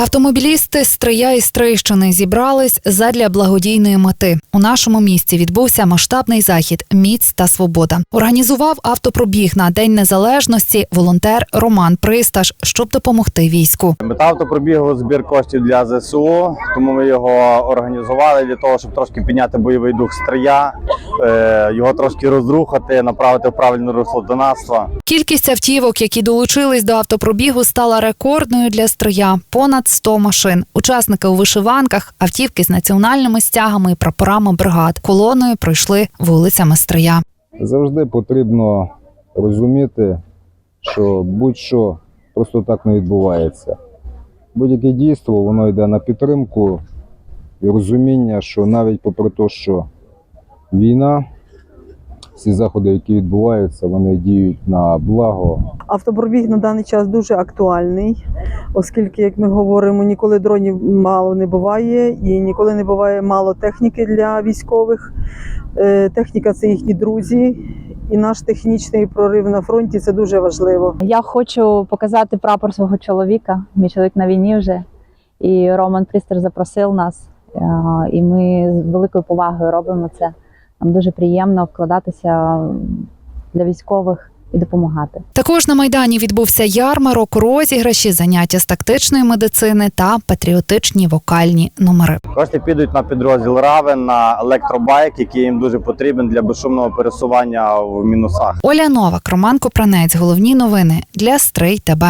Автомобілісти з Стрия і Стрийщини зібрались задля благодійної мети. У нашому місті відбувся масштабний захід Міць та свобода. Організував автопробіг на День Незалежності волонтер Роман Присташ, щоб допомогти війську. Мета автопробігу збір коштів для ЗСУ, тому ми його організували для того, щоб трошки підняти бойовий дух стрия, е, його трошки розрухати, направити в правильне русло донацтва. Кількість автівок, які долучились до автопробігу, стала рекордною для Стрия – понад 100 машин. Учасники у вишиванках, автівки з національними стягами і прапорами бригад. Колоною пройшли вулицями Стрия. Завжди потрібно розуміти, що будь-що просто так не відбувається. Будь-яке дійство воно йде на підтримку і розуміння, що навіть попри те, що війна, всі заходи, які відбуваються, вони діють на благо Автопробіг на даний час дуже актуальний, оскільки, як ми говоримо, ніколи дронів мало не буває і ніколи не буває мало техніки для військових. Е, Техніка це їхні друзі, і наш технічний прорив на фронті це дуже важливо. Я хочу показати прапор свого чоловіка. Мій чоловік на війні вже. І Роман Пристер запросив нас. е, І ми з великою повагою робимо це. Нам дуже приємно вкладатися для військових і допомагати. Також на майдані відбувся ярмарок, розіграші, заняття з тактичної медицини та патріотичні вокальні номери. Кошти підуть на підрозділ Равен на електробайк, який їм дуже потрібен для безшумного пересування в мінусах. Оля Новак, Роман Копранець. Головні новини для Стрий ТБ.